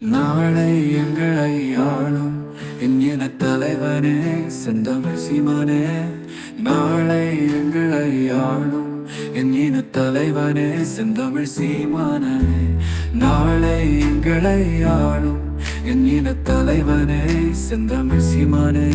நாளை எங்களை ஆளும் என் இன தலைவனே செந்தமிழ் சீமானே. நாளை எங்களை ஆளும் என் இன தலைவனே செந்தமிழ் சீமானே. நாளை எங்களை ஆளும் என் இன தலைவனே செந்தமிழ் சீமானே.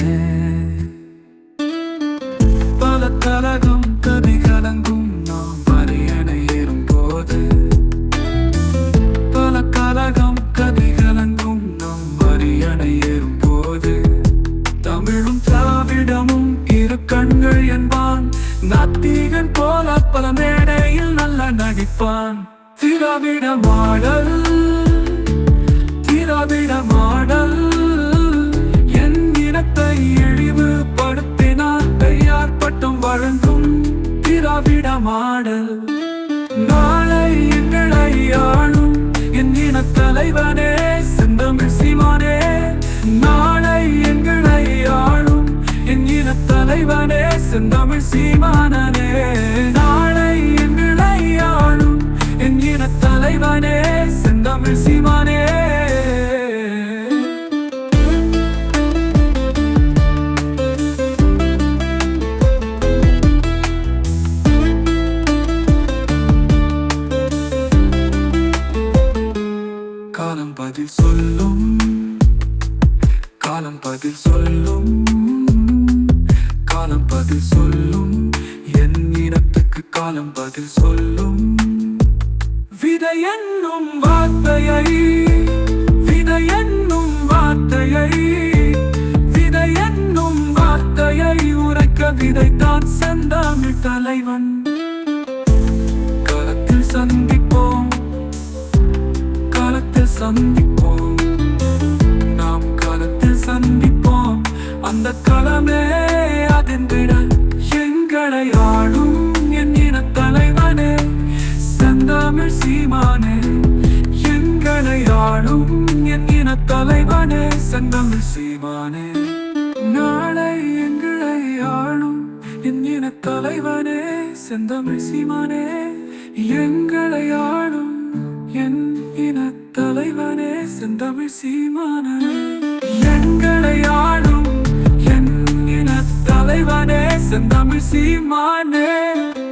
நாத்திகன் போல பல மேடையில் நல்ல நடிப்பான். திராவிட மாடல் திராவிட மாடல். என் இனத்தை இழிவுபடுத்தினார் பெரியார் பட்டம் வழங்கும் திராவிட மாடல். நாளை எங்களை ஆளும் என் இன தலைவனே செந்தமிழ் சீமானே. நாளை எங்களை ஆளும் என் இன தலைவனே செந்தமிழ் சீமானனே நாளை எங்களை ஆளும் என் இன தலைவனே செந்தமிழ் சீமானே. காலம் பதில் சொல்லும் காலம் பதில் சொல்லும். காலம் பதில் சொல்லும். என் இனத்துக்கு காலம் பதில் சொல்லும். விதை என்னும் வார்த்தையை விதை என்னும் வார்த்தையை விதை என்னும் வார்த்தையை உரைக்க விதைத்தான் செந்தாமிழ் தலைவன். களத்தில் சந்திப்போம் காலத்தில் சந்திப்போம். நாம் காலத்தில் சந்திப்போம். அந்த களமே அதன் எங்களை ஆளும் என் இன தலைவனே செந்தமிழ் சீமானே எங்களை ஆளும் என் இன தலைவனே செந்தமிழ் சீமானே நாளை எங்களை ஆளும் என் இன தலைவனே செந்தமிழ் சீமானே எங்களை ஆளும் என் இன தலைவனே செந்தமிழ் சீமானே. ஆளும்